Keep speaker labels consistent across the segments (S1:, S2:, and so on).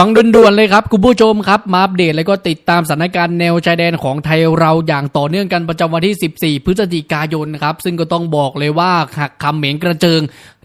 S1: ฟังด่วนๆเลยครับ คุณผู้ชมครับ มาอัปเดตแล้วก็ติดตามสถานการณ์แนวชายแดนของไทยเราอย่างต่อเนื่องกันประจำวันที่ 14 พฤศจิกายนครับ ซึ่งก็ต้องบอกเลยว่าหักคำเหม็นกระเจิง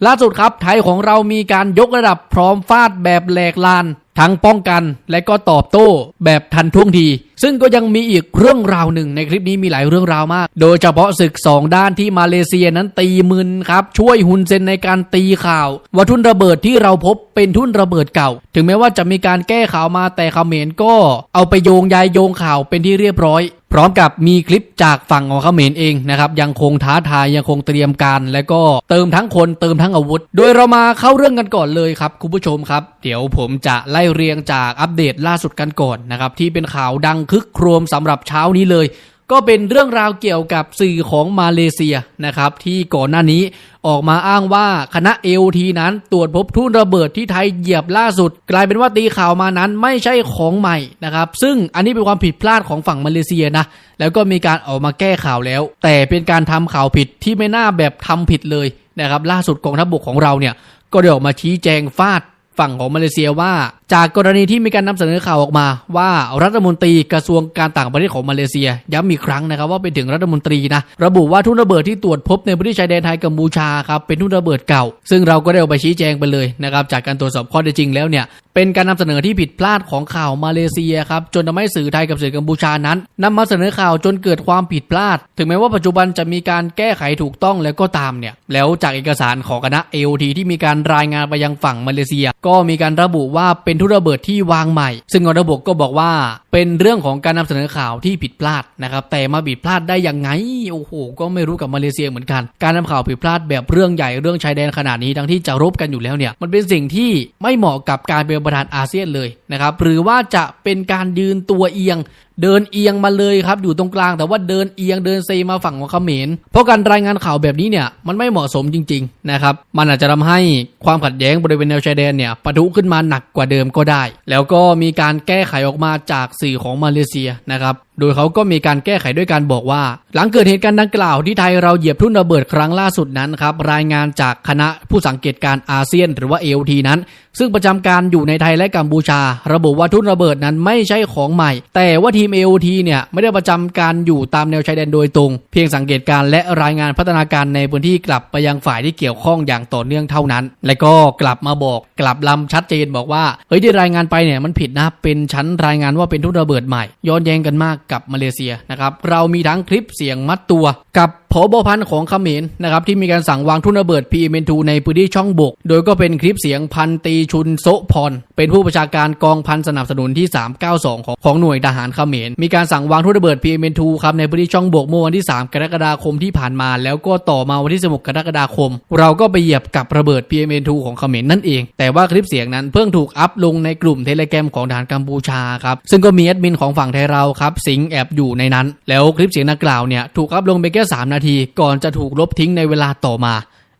S1: ล่าสุดครับ ไทยของเรามีการยกระดับพร้อมฟาดแบบแหลกลาน ทั้งป้องกันและก็ตอบโต้แบบทันท่วงทีซึ่งก็ยังมีอีกเรื่องราวหนึ่งในคลิปนี้มีหลายเรื่องราวมาก โดยเฉพาะศึก 2 ด้านที่มาเลเซียนั้นตีมึนครับ ช่วยฮุนเซนในการตีข่าว ว่าทุนระเบิดที่เราพบเป็นทุนระเบิดเก่า ถึงแม้ว่าจะมีการแก้ข่าวมาแต่เขมรก็ เอาไปโยงยายโยงข่าวเป็นที่เรียบร้อย พร้อมกับมีคลิปจากฝั่งของเขมรเองนะครับยังคงท้าทายยังคงเตรียมการ และก็เติมทั้งคนเติมทั้งอาวุธ โดยเรามาเข้าเรื่องกันก่อนเลยครับคุณผู้ชมครับ เดี๋ยวผมจะไล่เรียงจากอัปเดตล่าสุดกันก่อนนะครับที่เป็นข่าวดังคึกโครมสำหรับเช้านี้เลย ก็เป็นเรื่องราวเกี่ยวกับสื่อของมาเลเซียนะครับ ที่ก่อนหน้านี้ออกมาอ้างว่าคณะเอทีนั้นตรวจพบทุ่นระเบิดที่ไทยเหยียบล่าสุด กลายเป็นว่าตีข่าวมานั้นไม่ใช่ของใหม่นะครับ ซึ่งอันนี้เป็นความผิดพลาดของฝั่งมาเลเซียนะ แล้วก็มีการออกมาแก้ข่าวแล้ว แต่เป็นการทำข่าวผิดที่ไม่น่าแบบทำผิดเลยนะครับล่าสุดกองทัพบกของเราเนี่ยก็ได้ออกมาชี้แจงฟาด ฝั่งของมาเลเซียว่า จากกรณีที่มีการนำเสนอข่าวออกมา ว่ารัฐมนตรีกระทรวงการต่างประเทศของมาเลเซีย ย้ำอีกครั้งนะครับว่าเป็นถึงรัฐมนตรีนะระบุว่าทุ่นระเบิดที่ตรวจพบในพื้นที่ชายแดนไทยกัมพูชาครับเป็นทุ่นระเบิดเก่า ซึ่งเราก็ได้เอาไปชี้แจงไปเลยนะครับจากการตรวจสอบข้อเท็จจริงแล้วเนี่ยเป็นการนำเสนอที่ผิดพลาดของข่าวมาเลเซียครับจนทำให้สื่อไทยกับสื่อกัมพูชานั้นนำมาเสนอข่าวจนเกิดความผิดพลาด ถึงแม้ว่าปัจจุบันจะมีการแก้ไขถูกต้องแล้วก็ตามเนี่ยแล้วจากเอกสารของคณะ AOT ที่มีการรายงานไปยังฝั่งมาเลเซียก็มีการระบุว่าเป็นทุนระเบิดที่วางใหม่ ซึ่งกองทัพบกก็บอกว่าเป็นเรื่องของการนำเสนอข่าวที่ผิดพลาดนะครับแต่มาผิดพลาดได้ยังไงโอ้โหก็ไม่รู้กับมาเลเซียเหมือนกัน การนำข่าวผิดพลาดแบบเรื่องใหญ่เรื่องชายแดนขนาดนี้ทั้งที่จะรบกันอยู่แล้วเนี่ยมันเป็นสิ่งที่ไม่เหมาะกับการเป็นประธานอาเซียนเลยนะครับหรือว่าจะเป็นการยืนตัวเอียง เดินเอียงมาเลยครับอยู่ตรงกลางแต่ว่าเดินเอียงเดินเซมาฝั่งของเขมรเพราะการรายงานข่าวแบบนี้เนี่ยมันไม่เหมาะสมจริงๆนะครับมันอาจจะทำให้ความขัดแย้งบริเวณแนวชายแดนเนี่ยปะทุขึ้นมาหนักกว่าเดิมก็ได้ แล้วก็มีการแก้ไขออกมาจากสื่อของมาเลเซียนะครับโดยเขาก็มีการแก้ไขด้วยการบอกว่า หลังเกิดเหตุการณ์ดังกล่าวที่ไทยเราเหยียบทุ่นระเบิดครั้งล่าสุดนั้นครับรายงานจากคณะผู้สังเกตการอาเซียนหรือว่า AOT นั้น ซึ่งประจำการอยู่ในไทยและกัมพูชา ระบุว่าทุ่นระเบิดนั้นไม่ใช่ของใหม่ แต่ว่าทีม AOT เนี่ยไม่ได้ประจำการอยู่ตามแนวชายแดนโดยตรง เพียงสังเกตการและรายงานพัฒนาการในพื้นที่กลับไปยังฝ่ายที่เกี่ยวข้องอย่างต่อเนื่องเท่านั้น และก็กลับมาบอกกลับลำชัดเจนบอกว่าเฮ้ยที่รายงานไปเนี่ยมันผิดนะเป็นชั้นรายงานว่าเป็นทุ่นระเบิดใหม่ย้อนแย้งกันมากกับมาเลเซียนะครับ เรามีทั้งคลิปเสียงมัดตัวกับ ผบพันของเขมรนะครับที่มีการสั่งวางทุ่นระเบิด PM2 ในพื้นที่ช่องบก โดยก็เป็นคลิปเสียงพันตีชุนโซพร เป็นผู้ประชาการกองพันสนับสนุนที่ 392 ของของหน่วยทหารเขมร มีการสั่งวางทุ่นระเบิด PM2 ครับในพื้นที่ช่องบกเมื่อวันที่ 3 กรกฎาคมที่ผ่านมา แล้วก็ต่อมาวันที่ 16 กรกฎาคม เราก็ไปเหยียบกับระเบิด PM2 ของเขมรนั่นเอง แต่ว่าคลิปเสียงนั้นเพิ่งถูกอัพลงในกลุ่มเทเลแกรมของทหารกัมพูชาครับซึ่งก็มีแอดมินของฝั่งไทยเราครับสิงแอบอยู่ในนั้น แล้วคลิปเสียงดังกล่าวเนี่ยถูกอัพลงไปแค่3นาทีก่อนจะถูกลบทิ้งในเวลาต่อมา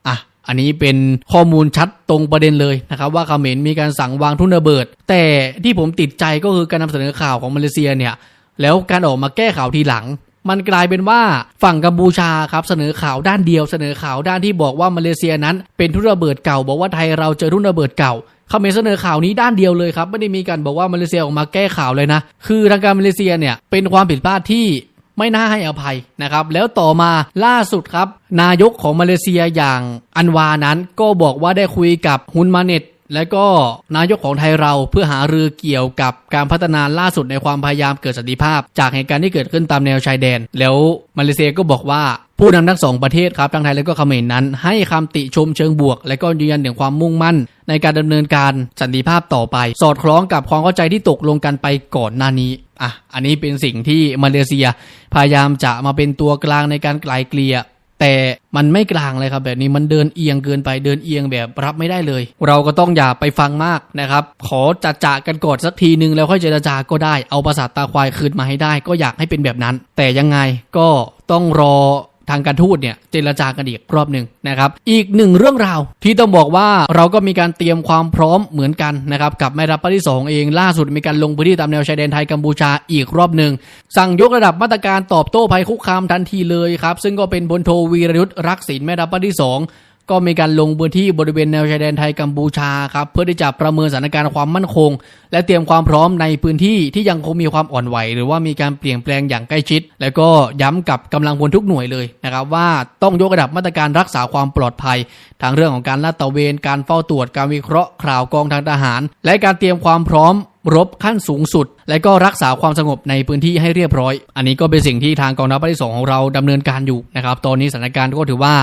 S1: อะอันนี้เป็นข้อมูลชัดตรงประเด็นเลยนะครับ ว่าเขมรมีการสั่งวางทุ่นระเบิด แต่ที่ผมติดใจก็คือการนำเสนอข่าวของมาเลเซียเนี่ยแล้วการออกมาแก้ข่าวทีหลัง มันกลายเป็นว่าฝั่งกัมพูชาครับเสนอข่าวด้านเดียวเสนอข่าวด้านที่บอกว่ามาเลเซียนั้น เป็นทุ่นระเบิดเก่า บอกว่าไทยเราเจอทุ่นระเบิดเก่าเขมรเสนอข่าวนี้ด้านเดียวเลยครับไม่ได้มีการบอกว่ามาเลเซียออกมาแก้ข่าวเลยนะ คือทางการมาเลเซียเนี่ยเป็นความผิดพลาดที่ ไม่น่าให้อภัยนะครับ แล้วต่อมาล่าสุดครับ นายกของมาเลเซียอย่างอันวานั้นก็บอกว่าได้คุยกับฮุนมาเน็ตและก็นายกของไทยเราเพื่อหารือเกี่ยวกับการพัฒนาล่าสุดในความพยายามเกิดสันติภาพ จากเหตุการณ์ที่เกิดขึ้นตามแนวชายแดน แล้วมาเลเซียก็บอกว่าผู้นำทั้งสองประเทศครับทั้งไทยและก็เขมรนั้น ให้คำติชมเชิงบวก และก็ยืนยันถึงความมุ่งมั่น ในการดำเนินการสันติภาพต่อไป สอดคล้องกับความเข้าใจที่ตกลงกันไปก่อนหน้านี้ อะอันนี้เป็นสิ่งที่มาเลเซีย พยายามจะมาเป็นตัวกลางในการไกลเกลี่ยแต่มันไม่กลางเลยครับแบบนี้มันเดินเอียงเกินไปเดินเอียงแบบรับไม่ได้เลย เราก็ต้องอย่าไปฟังมากนะครับ ขอจัดจ่ากันก่อนสักทีนึงแล้วค่อยเจรจาก็ได้เอาประสาทตาควายคืนมาให้ได้ ก็อยากให้เป็นแบบนั้น แต่ยังไงก็ต้องรอ ทางการทูตเนี่ยเจรจากันอีกรอบหนึ่งนะครับ อีกหนึ่งเรื่องราวที่ต้องบอกว่าเราก็มีการเตรียมความพร้อมเหมือนกันนะครับกับแม่ทัพภาคที่ 2 เองล่าสุดมีการลงพื้นที่ตามแนวชายแดนไทยกัมพูชาอีกรอบหนึ่งสั่งยกระดับมาตรการตอบโต้ภัยคุกคามทันทีเลยครับซึ่งก็เป็นบนโทวีรยุทธ์รักษินแม่ทัพภาคที่ 2 ก็มีการลงพื้นที่บริเวณแนวชายแดนไทยกัมพูชาครับเพื่อที่จะประเมินสถานการณ์ความมั่นคง และเตรียมความพร้อมในพื้นที่ที่ยังคงมีความอ่อนไหว หรือว่ามีการเปลี่ยนแปลงอย่างใกล้ชิด แล้วก็ย้ำกับกำลังพลทุกหน่วยเลยนะครับว่าต้องยกระดับมาตรการรักษาความปลอดภัย ทางเรื่องของการลาดตระเวน การเฝ้าตรวจการวิเคราะห์ข่าวกองทางทหาร และการเตรียมความพร้อมรบขั้นสูงสุดและก็รักษาความสงบในพื้นที่ให้เรียบร้อย อันนี้ก็เป็นสิ่งที่ทางกองทัพภาคที่สองของเราดำเนินการอยู่นะครับ ตอนนี้สถานการณ์ก็ถือว่า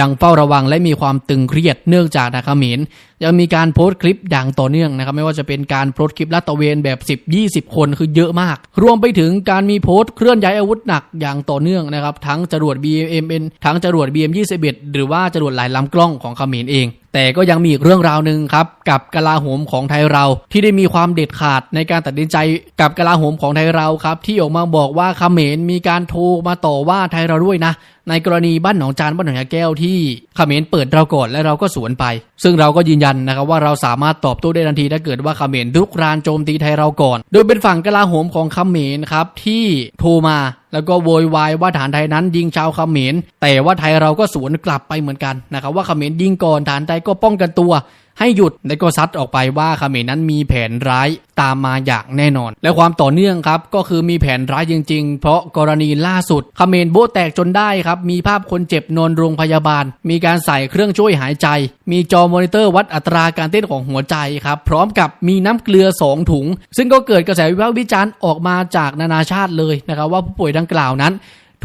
S1: ยังเฝ้าระวังและมีความตึงเครียดเนื่องจากทางเขมรยังมีการโพสต์คลิปอย่างต่อเนื่องนะครับ ไม่ว่าจะเป็นการโพสต์คลิปลาดตะเวนแบบ 10 20 คนคือเยอะมาก รวมไปถึงการมีโพสต์เคลื่อนย้ายอาวุธหนักอย่างต่อเนื่องนะครับ ทั้งจรวด BMN ทั้งจรวด BM21 หรือว่าจรวดหลายลำกล้องของเขมรเองแต่ก็ยังมีอีกเรื่องราวหนึ่งครับ กับกลาโหมของไทยเราที่ได้มีความเด็ดขาดในการตัดสินใจกับกลาโหมของไทยเราครับ ที่ออกมาบอกว่าเขมรมีการโทรมาต่อว่าไทยเราด้วยนะ ในกรณีบ้านหนองจานบ้านหนองยาแก้วที่เขมรเปิดเราก่อนและเราก็สวนไป ซึ่งเราก็ยืนยันนะครับว่าเราสามารถตอบโต้ได้ทันทีถ้าเกิดว่าเขมรรุกรานโจมตีไทยเราก่อน โดยเป็นฝั่งกลาโหมของเขมรครับที่โทรมาแล้วก็โวยวายว่าฐานไทยนั้นยิงชาวเขมรแต่ว่าไทยเราก็สวนกลับไปเหมือนกันนะครับว่าเขมรยิงก่อนฐานไทยก็ป้องกันตัว ให้หยุดและก็ซัดออกไปว่าเขมรนั้นมีแผนร้ายตามมาอย่างแน่นอน และความต่อเนื่องครับก็คือมีแผนร้ายจริง ๆ เพราะกรณีล่าสุดเขมรโบแตกจนได้ครับ มีภาพคนเจ็บนอนโรงพยาบาล มีการใส่เครื่องช่วยหายใจ มีจอมอนิเตอร์วัดอัตราการเต้นของหัวใจครับพร้อมกับมีน้ำเกลือ 2 ถุง ซึ่งก็เกิดกระแสวิพากษ์วิจารณ์ออกมาจากนานาชาติเลยนะครับว่าผู้ป่วยดังกล่าวนั้น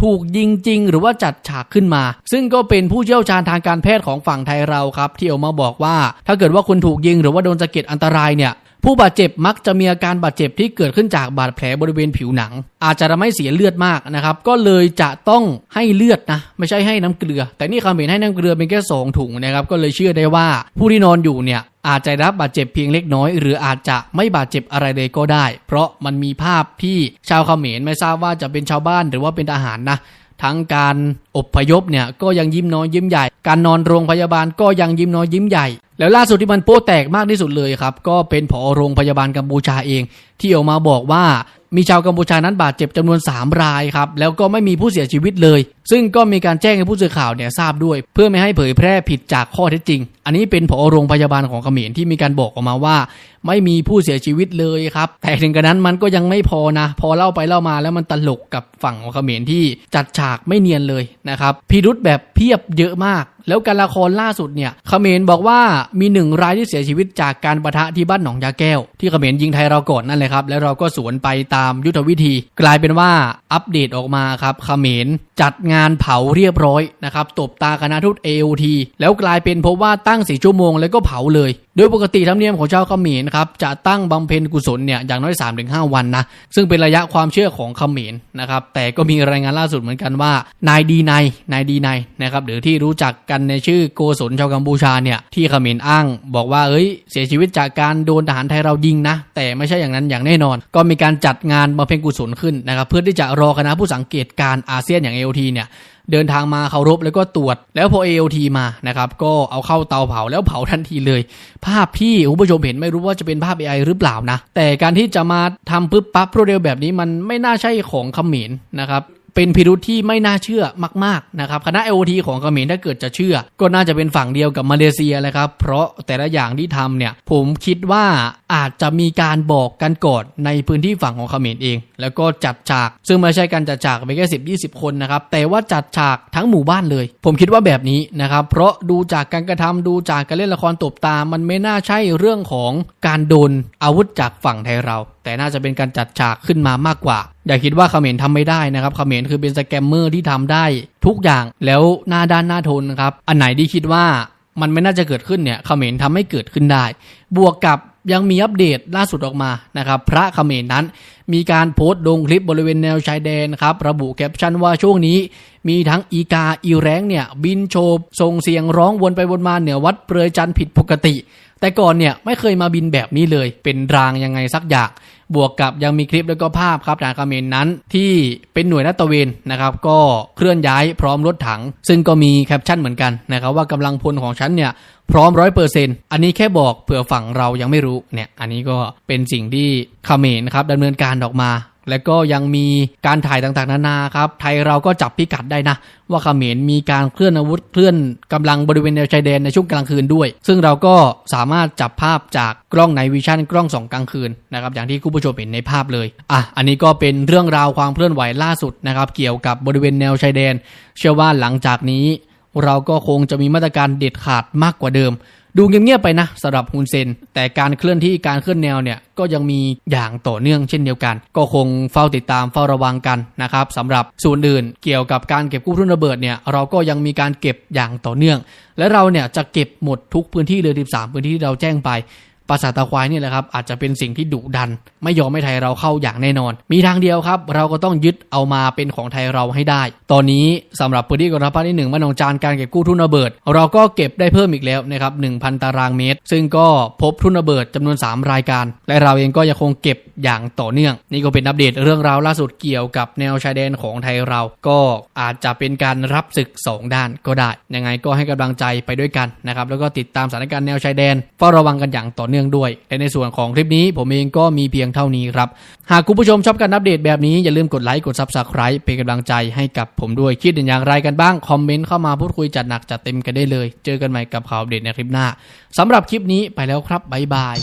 S1: ถูกยิงจริง หรือว่าจัดฉากขึ้นมา ซึ่งก็เป็นผู้เชี่ยวชาญทางการแพทย์ของฝั่งไทยเราครับ ที่ออกมาบอกว่า ถ้าเกิดว่าคุณถูกยิงหรือว่าโดนสะเก็ดอันตรายเนี่ย ผู้บาดเจ็บมักจะมีอาการบาดเจ็บที่เกิดขึ้นจากบาดแผลบริเวณผิวหนัง อาจจะทำให้เสียเลือดมากนะครับ ก็เลยจะต้องให้เลือดนะ ไม่ใช่ให้น้ำเกลือ แต่นี่คำเห็นให้น้ำเกลือเป็นแค่สองถุงนะครับก็เลยเชื่อได้ว่าผู้ที่นอนอยู่เนี่ยอาจจะรับบาดเจ็บเพียงเล็กน้อย หรืออาจจะไม่บาดเจ็บอะไรเลยก็ได้ เพราะมันมีภาพที่ชาวเขมรไม่ทราบว่าจะเป็นชาวบ้านหรือว่าเป็นทหารนะทั้งการอบพยพเนี่ยก็ยังยิ้มน้อยยิ้มใหญ่ การนอนโรงพยาบาลก็ยังยิ้มน้อยยิ้มใหญ่แล้วล่าสุดที่มันโป๊แตกมากที่สุดเลยครับ ก็เป็นผอโรงพยาบาลกัมพูชาเอง ที่ออกมาบอกว่ามีชาวกัมพูชานั้นบาดเจ็บจำนวน 3 รายครับ แล้วก็ไม่มีผู้เสียชีวิตเลย ซึ่งก็มีการแจ้งให้ผู้สื่อข่าวเนี่ยทราบด้วย เพื่อไม่ให้เผยแพร่ผิดจากข้อเท็จจริง อันนี้เป็นผอโรงพยาบาลของเขมรที่มีการบอกออกมาว่า ไม่มีผู้เสียชีวิตเลยครับ แต่ถึงกระนั้นมันก็ยังไม่พอนะ พอเล่าไปเล่ามาแล้วมันตลกกับฝั่งของเขมรที่จัดฉากไม่เนียนเลยนะครับพิรุษแบบเพียบเยอะมาก แล้วการละครล่าสุดเนี่ยเขมรบอกว่ามีหนึ่งรายที่เสียชีวิตจากการประทะที่บ้านหนองยาแก้ว ที่เขมรยิงไทยเราก่อนนั่นเลยครับ แล้วเราก็สวนไปตามยุทธวิธี กลายเป็นว่าอัปเดตออกมาครับเขมรจัดงานเผาเรียบร้อยนะครับตบตาคณะทูต AOT แล้วกลายเป็นพบว่าตั้งสี่ชั่วโมงแล้วก็เผาเลยโดยปกติธรรมเนียมของชาวเขมรครับจะตั้งบำเพ็ญกุศลเนี่ยอย่างน้อย 3-5 วันนะซึ่งเป็นระยะความเชื่อของเขมรนะครับแต่ก็มีรายงานล่าสุดเหมือนกันว่านายดีนายนายดีนายนะครับหรือที่รู้จักกันในชื่อโกศลชาวกัมพูชาเนี่ยที่เขมรอ้าง บอกว่าเอ้ยเสียชีวิตจากการโดนทหารไทยเรายิงนะแต่ไม่ใช่อย่างนั้นอย่างแน่นอน ก็มีการจัดงานบำเพ็ญกุศลขึ้นนะครับเพื่อที่จะรอคณะผู้สังเกตการอาเซียนอย่าง AOT เนี่ย เดินทางมาเคารพแล้วก็ตรวจ แล้วพอ AOT มานะครับก็เอาเข้าเตาเผาแล้วเผาทันทีเลย ภาพที่คุณผู้ชมเห็นไม่รู้ว่าจะเป็นภาพ AI หรือเปล่านะ แต่การที่จะมาทำปึ๊บปั๊บรวดเร็วแบบนี้มันไม่น่าใช่ของเขมรนะครับ เป็นพิรุธที่ไม่น่าเชื่อมากๆนะครับคณะ IoT ของเขมรถ้าเกิดจะเชื่อ ก็น่าจะเป็นฝั่งเดียวกับมาเลเซียเลยครับ เพราะแต่ละอย่างที่ทำเนี่ยผมคิดว่าอาจจะมีการบอกกันก่อนในพื้นที่ฝั่งของเขมรเอง แล้วก็จัดฉาก ซึ่งไม่ใช่การจัดฉากไปแค่สิบยี่สิบคนนะครับแต่ว่าจัดฉากทั้งหมู่บ้านเลย ผมคิดว่าแบบนี้นะครับเพราะดูจากการกระทำดูจากการเล่นละครตบตามันไม่น่าใช่เรื่องของการโดนอาวุธจากฝั่งไทยเรา แต่น่าจะเป็นการจัดฉากขึ้นมามากกว่า อย่าคิดว่าเขมรทำไม่ได้นะครับเขมรคือเป็นสแกมเมอร์ที่ทำได้ทุกอย่างแล้วหน้าด้านหน้าทนนะครับอันไหนที่คิดว่ามันไม่น่าจะเกิดขึ้นเนี่ยเขมรทำให้เกิดขึ้นได้ บวกกับยังมีอัปเดตล่าสุดออกมานะครับ พระเขมรนั้น มีการโพสต์ลงคลิปบริเวณแนวชายแดนครับ ระบุแคปชั่นว่าช่วงนี้ มีทั้งอีกาอีแรงเนี่ย บินโฉบส่งเสียงร้องวนไปวนมาเหนือวัดเปลือยจันผิดปกติ แต่ก่อนเนี่ยไม่เคยมาบินแบบนี้เลย เป็นรางยังไงสักอย่าง บวกกับยังมีคลิปแล้วก็ภาพครับจากเมรนั้นที่เป็นหน่วยลาดตะเวนนะครับ ก็เคลื่อนย้ายพร้อมรถถัง ซึ่งก็มีแคปชั่นเหมือนกันนะครับว่ากำลังพลของฉันเนี่ยพร้อมร้อยเปอร์เซ็นต์อันนี้แค่บอกเผื่อฝั่งเรายังไม่รู้เนี่ยอันนี้ก็เป็นสิ่งที่เมรครับดำเนินการออกมา และก็ยังมีการถ่ายต่างๆ นานาครับ ไทยเราก็จับพิกัดได้นะ ว่าเขมรมีการเคลื่อนอาวุธเคลื่อนกำลังบริเวณแนวชายแดนในช่วงกลางคืนด้วย ซึ่งเราก็สามารถจับภาพจากกล้องไนวิชั่นกล้องสองกลางคืนนะครับอย่างที่คุณผู้ชมเห็นในภาพเลยอะอันนี้ก็เป็นเรื่องราวความเคลื่อนไหวล่าสุดนะครับเกี่ยวกับบริเวณแนวชายแดน เชื่อว่าหลังจากนี้ เราก็คงจะมีมาตรการเด็ดขาดมากกว่าเดิม ดูเงียบๆไปนะสำหรับฮุนเซน แต่การเคลื่อนที่การเคลื่อนแนวเนี่ยก็ยังมีอย่างต่อเนื่องเช่นเดียวกัน ก็คงเฝ้าติดตามเฝ้าระวังกันนะครับสำหรับส่วนอื่นเกี่ยวกับการเก็บกู้ทุนระเบิดเนี่ยเราก็ยังมีการเก็บอย่างต่อเนื่อง และเราเนี่ยจะเก็บหมดทุกพื้นที่เลย13พื้นที่ที่เราแจ้งไป ปราสาทตาควายนี่แหละครับอาจจะเป็นสิ่งที่ดุดัน ไม่ยอมให้ไทยเราเข้าอย่างแน่นอน มีทางเดียวครับ เราก็ต้องยึดเอามาเป็นของไทยเราให้ได้ ตอนนี้สำหรับพื้นที่กองทัพภาคที่หนึ่งมานองจานการเก็บกู้ทุนระเบิด เราก็เก็บได้เพิ่มอีกแล้วนะครับ1,000 ตารางเมตร ซึ่งก็พบทุนระเบิดจำนวน 3 รายการ และเราเองก็ยังคงเก็บอย่างต่อเนื่อง นี่ก็เป็นอัปเดตเรื่องราวล่าสุดเกี่ยวกับแนวชายแดนของไทยเรา ก็อาจจะเป็นการรับศึกสองด้านก็ได้ ยังไงก็ให้กำลังใจไปด้วยกันนะครับ แล้วก็ติดตามสถานการณ์แนวชายแดนเฝ้าระวังกันอย่างต่อเนื่องด้วย และในส่วนของคลิปนี้ผมเองก็มีเพียงเท่านี้ครับ หากคุณผู้ชมชอบการอัปเดตแบบนี้อย่าลืมกดไลค์กด Subscribe เป็นกำลังใจให้กับผมด้วยคิดเห็นอย่างไรกันบ้างคอมเมนต์เข้ามาพูดคุยจัดหนักจัดเต็มกันได้เลย เจอกันใหม่กับข่าวอัปเดตในคลิปหน้าสำหรับคลิปนี้ไปแล้วครับบ๊ายบาย